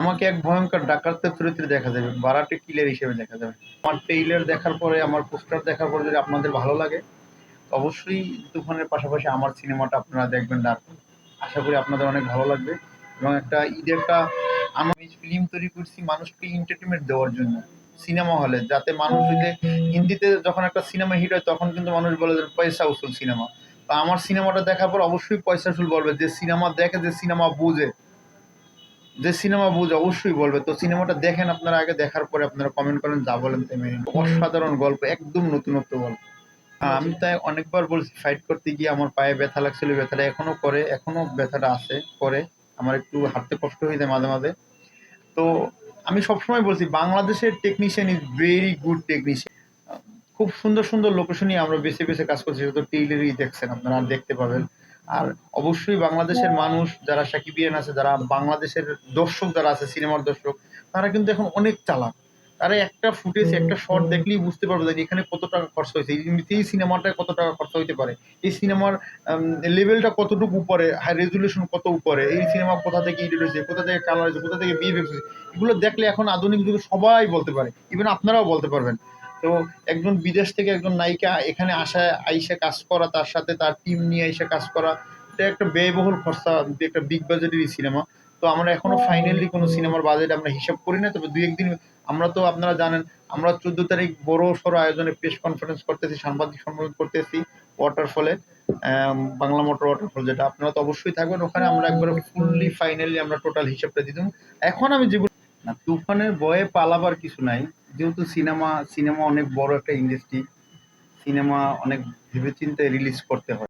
আমাকে এক ভয়ঙ্কর ডাকাতের চরিত্রে দেখা যাবে, বারাটে কিলের হিসেবে দেখা যাবে। আমার ট্রেইলার দেখার পরে, আমার পোস্টার দেখার পরে যদি আপনাদের ভালো লাগে অবশ্যই তুফানের পাশাপাশি আমার সিনেমাটা আপনারা দেখবেন ডার্ক আশা করি আপনাদের অনেক ভালো লাগবে। এবং একটা ঈদের একটা আমি ফিল্ম তৈরি করছি মানুষকে এন্টারটেনমেন্ট দেওয়ার জন্য সিনেমা হলে যাতে মানুষ যদি হিন্দিতে যখন একটা সিনেমা হিট হয়, তখন কিন্তু মানুষ বলে যে পয়সা উসুল সিনেমা তো আমার সিনেমাটা দেখার পর অবশ্যই পয়সা উসুল বলবে যে সিনেমা দেখে যে সিনেমা বুঝে। যে সিনেমা বুঝে অবশ্যই বলবে। তো সিনেমাটা দেখেন আপনারা আগে দেখার পরে আপনারা কমেন্ট করেন যা বলেন তাই মেনে অসাধারণ গল্প একদম নতুনত্ব গল্প। হ্যাঁ, আমি তাই অনেকবার বলছি ফাইট করতে গিয়ে আমার পায়ে ব্যথা লাগছিল ব্যথাটা এখনও করে এখনও ব্যথাটা আছে করে। আমার একটু হাঁটতে কষ্ট হয়ে যায় মাঝে মাঝে। তো আমি সবসময় বলছি বাংলাদেশের technician is very good technician খুব সুন্দর সুন্দর লোকেশনই আমরা বেছে বেছে কাজ করছি সেটা তো টেইলারই দেখছেন আপনারা দেখতে পাবেন। আর অবশ্যই বাংলাদেশের মানুষ যারা সাকিবিয়ান আছে যারা বাংলাদেশের দর্শক যারা আছে সিনেমার দর্শক তারা কিন্তু এখন অনেক চালাক। তারা একটা ফুটেজ একটা শট দেখলেই বুঝতে পারবে যে এখানে কত টাকা খরচ হয়েছে। এই সিনেমাটায় কত টাকা খরচ হইতে পারে? এই সিনেমার লেভেলটা কতটুকু উপরে? হাই রেজুলেশন কত উপরে? এই সিনেমা কোথা থেকে এডিট হয়েছে? কোথা থেকে কালার হয়েছে? কোথা থেকে বিএফএক্স হয়েছে? এগুলো দেখলে এখন আধুনিক যুগে সবাই বলতে পারে। ইভেন আপনারাও বলতে পারবেন। তো একজন বিদেশ থেকে একজন নায়িকা এখানে আসা আইসা কাজ করা তার সাথে তার টিম নিয়ে এসে কাজ করা এটা একটা ব্যয়বহুল খরচা একটা বিগ বাজেটেরই সিনেমা তো আমরা এখনও ফাইনালি কোনো সিনেমার বাজেট আমরা হিসাব করি না তবে দুই একদিন আমরা তো আপনারা জানেন আমরা চোদ্দ তারিখ বড় সড়ো আয়োজনে প্রেস কনফারেন্স করতেছি সাংবাদিক সম্মেলন করতেছি ওয়াটারফলে বাংলা মোটর ওয়াটারফল যেটা। আপনারা তো অবশ্যই থাকবেন ওখানে আমরা একবারে ফুললি ফাইনালি আমরা টোটাল হিসাবটা দিতাম এখন আমি যেগুলো না, তুফানের বয়ে পালাবার কিছু নাই। যেহেতু সিনেমা সিনেমা অনেক বড় একটা ইন্ডাস্ট্রি সিনেমা অনেক ভেবেচিন্তে রিলিজ করতে হয়।